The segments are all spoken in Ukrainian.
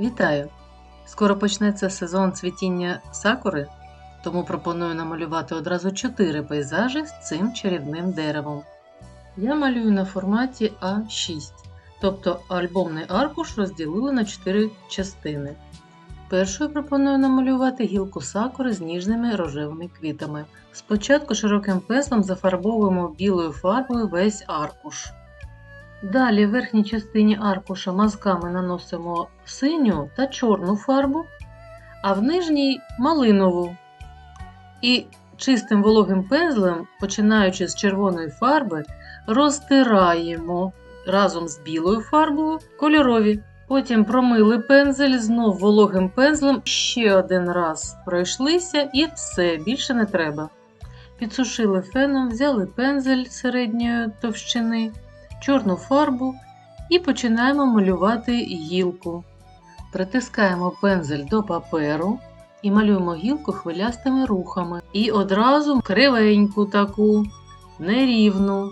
Вітаю! Скоро почнеться сезон цвітіння сакури, тому пропоную намалювати одразу 4 пейзажі з цим чарівним деревом. Я малюю на форматі А6, тобто альбомний аркуш розділили на 4 частини. Першою пропоную намалювати гілку сакури з ніжними рожевими квітами. Спочатку широким песлом зафарбовуємо білою фарбою весь аркуш. Далі в верхній частині аркуша мазками наносимо синю та чорну фарбу, а в нижній малинову. І чистим вологим пензлем, починаючи з червоної фарби, розтираємо разом з білою фарбою кольорові. Потім промили пензель, знов вологим пензлем ще один раз пройшлися і все, більше не треба. Підсушили феном, взяли пензель середньої товщини чорну фарбу і починаємо малювати гілку. Притискаємо пензель до паперу і малюємо гілку хвилястими рухами. І одразу кривеньку таку, нерівну.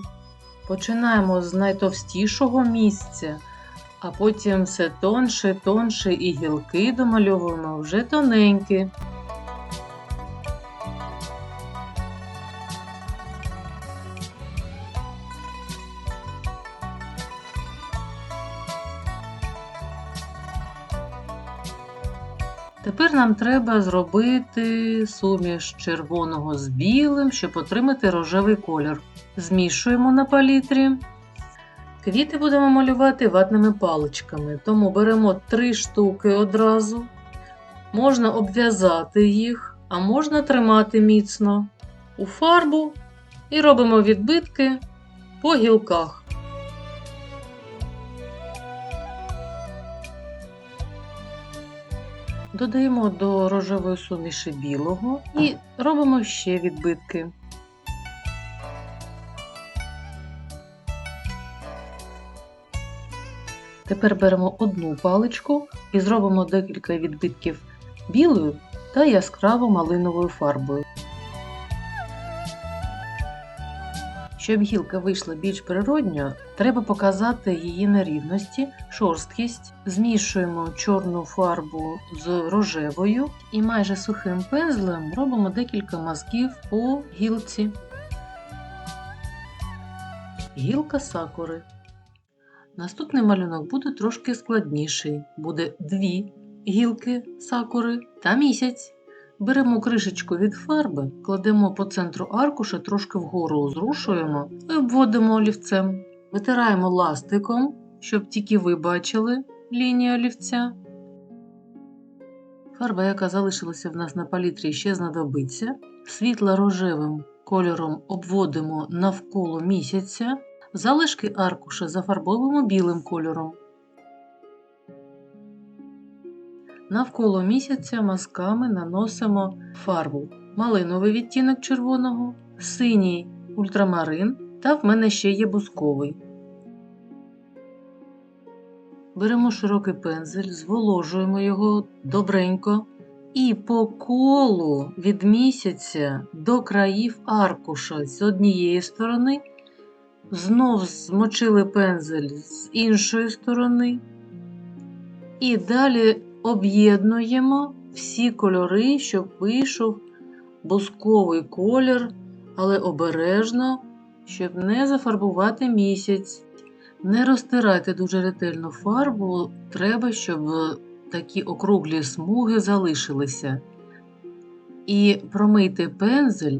Починаємо з найтовстішого місця, а потім все тонше, тонше і гілки домальовуємо вже тоненькі. Нам треба зробити суміш червоного з білим, щоб отримати рожевий колір. Змішуємо на палітрі. Квіти будемо малювати ватними паличками, тому беремо три штуки одразу. Можна обв'язати їх, а можна тримати міцно у фарбу і робимо відбитки по гілках. Додаємо до рожевої суміші білого і робимо ще відбитки. Тепер беремо одну паличку і зробимо декілька відбитків білою та яскраво малиновою фарбою. Щоб гілка вийшла більш природньо, треба показати її нерівності, шорсткість. Змішуємо чорну фарбу з рожевою і майже сухим пензлем робимо декілька мазків по гілці. Гілка сакури. Наступний малюнок буде трошки складніший. Буде дві гілки сакури та місяць. Беремо кришечку від фарби, кладемо по центру аркуша, трошки вгору зрушуємо і обводимо олівцем. Витираємо ластиком, щоб тільки ви бачили лінію олівця. Фарба, яка залишилася в нас на палітрі, ще знадобиться. Світло-рожевим кольором обводимо навколо місяця. Залишки аркуша зафарбовуємо білим кольором. Навколо місяця мазками наносимо фарбу малиновий відтінок червоного, синій ультрамарин та в мене ще є бусковий. Беремо широкий пензель, зволожуємо його добренько і по колу від місяця до країв аркуша з однієї сторони, знов змочили пензель з іншої сторони. І далі об'єднуємо всі кольори, щоб вийшов бусковий колір, але обережно, щоб не зафарбувати місяць. Не розтирайте дуже ретельно фарбу, треба, щоб такі округлі смуги залишилися. І промийте пензель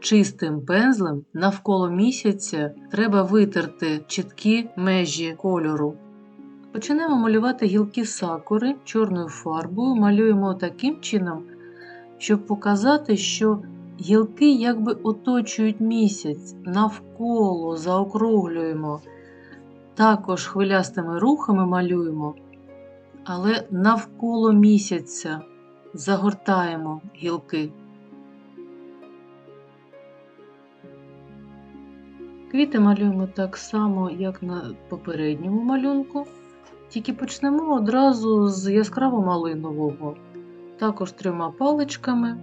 чистим пензлем навколо місяця треба витерти чіткі межі кольору. Починаємо малювати гілки сакури чорною фарбою, малюємо таким чином, щоб показати, що гілки якби оточують місяць, навколо заокруглюємо. Також хвилястими рухами малюємо, але навколо місяця загортаємо гілки. Квіти малюємо так само, як на попередньому малюнку. Тільки почнемо одразу з яскраво малинового. Також трьома паличками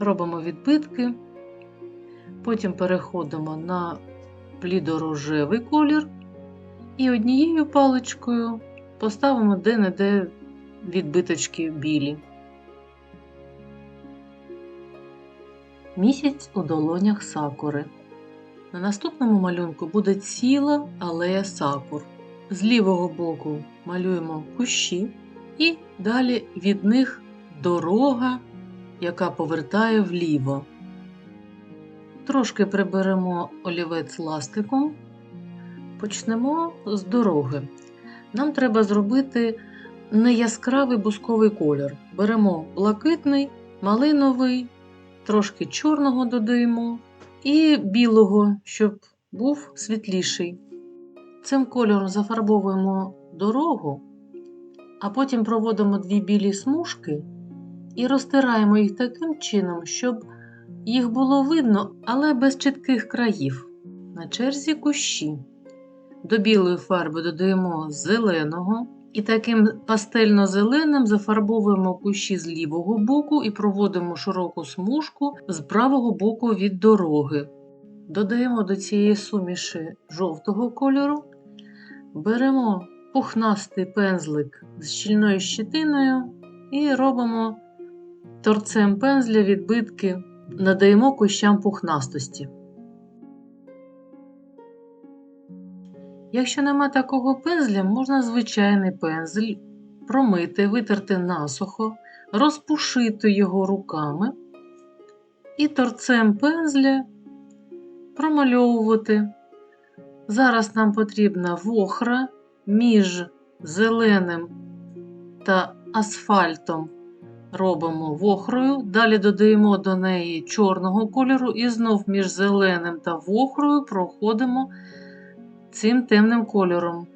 робимо відбитки, потім переходимо на блідорожевий колір і однією паличкою поставимо де-не-де відбиточки білі. Місяць у долонях сакури. На наступному малюнку буде ціла алея сакур. З лівого боку малюємо кущі, і далі від них дорога, яка повертає вліво. Трошки приберемо олівець ластиком. Почнемо з дороги. Нам треба зробити неяскравий бусковий колір. Беремо блакитний, малиновий, трошки чорного додаємо і білого, щоб був світліший. Цим кольором зафарбовуємо дорогу, а потім проводимо дві білі смужки і розтираємо їх таким чином, щоб їх було видно, але без чітких країв. На черзі кущі. До білої фарби додаємо зеленого і таким пастельно-зеленим зафарбовуємо кущі з лівого боку і проводимо широку смужку з правого боку від дороги. Додаємо до цієї суміші жовтого кольору, беремо пухнастий пензлик з щільною щитиною і робимо торцем пензля відбитки, надаємо кущам пухнастості. Якщо нема такого пензля, можна звичайний пензель промити, витерти насухо, розпушити його руками і торцем пензля промальовувати. Зараз нам потрібна вохра між зеленим та асфальтом робимо вохрою, далі додаємо до неї чорного кольору і знов між зеленим та вохрою проходимо цим темним кольором.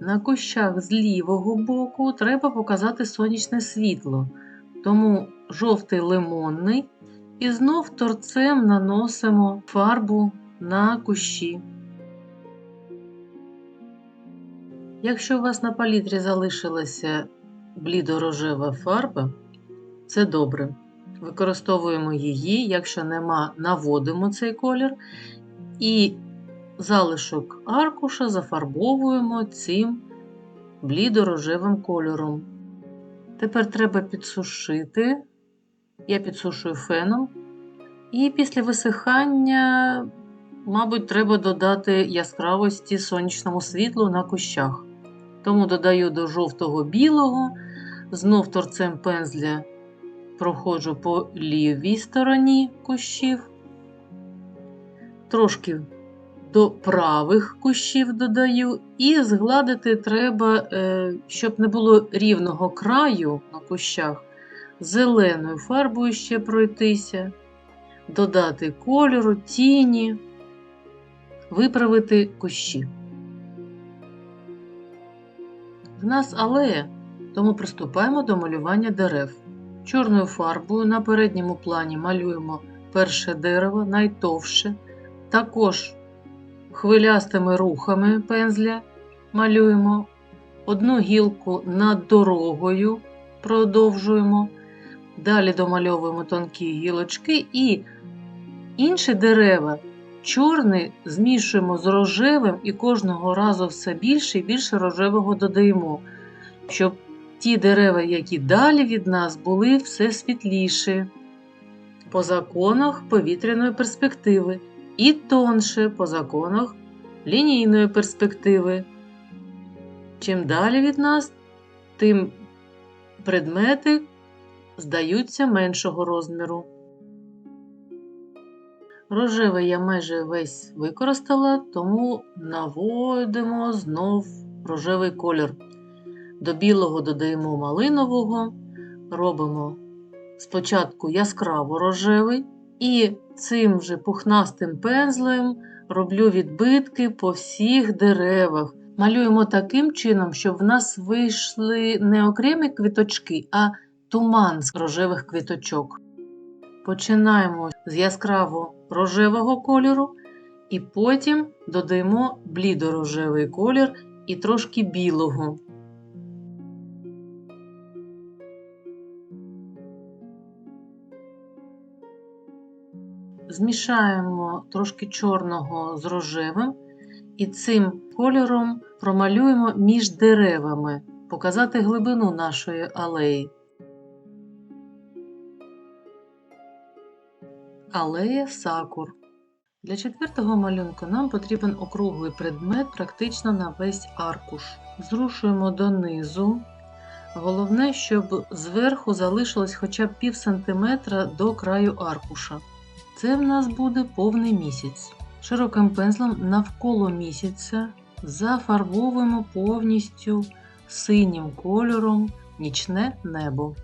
На кущах з лівого боку треба показати сонячне світло, тому жовтий лимонний і знов торцем наносимо фарбу на кущі. Якщо у вас на палітрі залишилася блідорожева фарба, це добре. Використовуємо її, якщо нема, наводимо цей колір. І залишок аркуша зафарбовуємо цим блідорожевим кольором. Тепер треба підсушити. Я підсушую феном. І після висихання, мабуть, треба додати яскравості сонячному світлу на кущах. Тому додаю до жовтого білого, знов торцем пензля проходжу по лівій стороні кущів, трошки до правих кущів додаю, і згладити треба, е, щоб не було рівного краю на кущах, зеленою фарбою ще пройтися, додати кольору, тіні, виправити кущі. Нас алея, тому приступаємо до малювання дерев. Чорною фарбою на передньому плані малюємо перше дерево, найтовше, також хвилястими рухами пензля малюємо одну гілку над дорогою, продовжуємо, далі домальовуємо тонкі гілочки і інші дерева. Чорний змішуємо з рожевим і кожного разу все більше і більше рожевого додаємо, щоб ті дерева, які далі від нас, були все світліші, по законах повітряної перспективи, і тонше по законах лінійної перспективи. Чим далі від нас, тим предмети здаються меншого розміру. Рожевий я майже весь використала, тому наводимо знов рожевий колір. До білого додаємо малинового, робимо спочатку яскраво рожевий, і цим же пухнастим пензлем роблю відбитки по всіх деревах. Малюємо таким чином, щоб в нас вийшли не окремі квіточки, а туман з рожевих квіточок. Починаємо з яскраво рожевого кольору, і потім додаємо блідорожевий колір і трошки білого. Змішаємо трошки чорного з рожевим і цим кольором промалюємо між деревами. показати глибину нашої алеї. Алея сакур. Для четвертого малюнку нам потрібен округлий предмет практично на весь аркуш. Зрушуємо донизу. Головне, щоб зверху залишилось хоча б пів сантиметра до краю аркуша. Це в нас буде повний місяць. Широким пензлем навколо місяця зафарбовуємо повністю синім кольором нічне небо.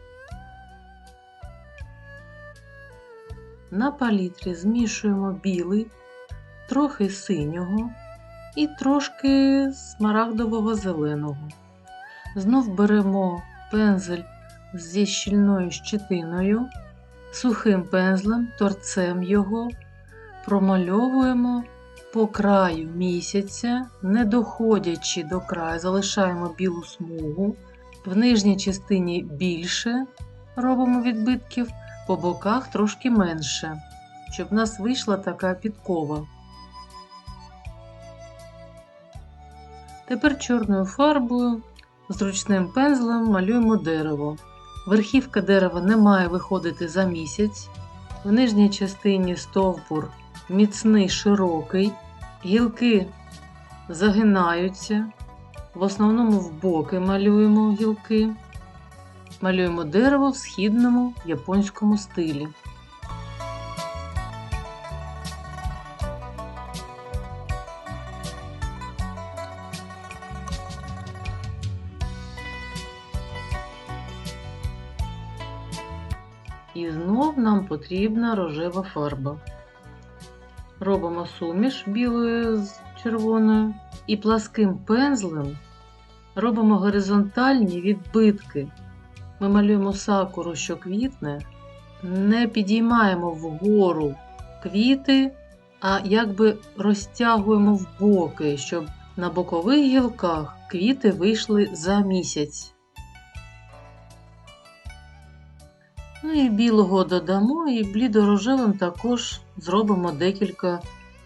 На палітрі змішуємо білий, трохи синього і трошки смарагдового зеленого. Знов беремо пензель зі щільною щетиною, сухим пензлем, торцем його промальовуємо по краю місяця, не доходячи до краю, залишаємо білу смугу. В нижній частині більше робимо відбитків, по боках трошки менше, щоб в нас вийшла така підкова. Тепер чорною фарбою з ручним пензлем малюємо дерево. Верхівка дерева не має виходити за місяць. В нижній частині стовбур міцний, широкий, гілки загинаються. В основному в боки малюємо гілки. Малюємо дерево в східному японському стилі. І знов нам потрібна рожева фарба. Робимо суміш білої з червоною і пласким пензлем робимо горизонтальні відбитки. Ми малюємо сакуру, що квітне, не підіймаємо вгору квіти, а якби розтягуємо в боки, щоб на бокових гілках квіти вийшли за місяць. Ну і білого додамо, і блідорожевим також зробимо декілька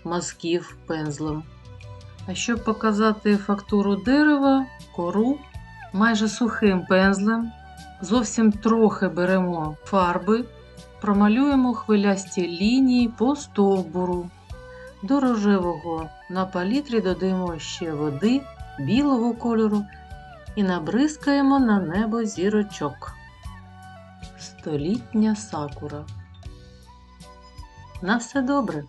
мазків пензлем. А щоб показати фактуру дерева, кору майже сухим пензлем, зовсім трохи беремо фарби, промалюємо хвилясті лінії по стовбуру. До рожевого на палітрі додаємо ще води білого кольору і набризкаємо на небо зірочок. Столітня сакура. На все добре!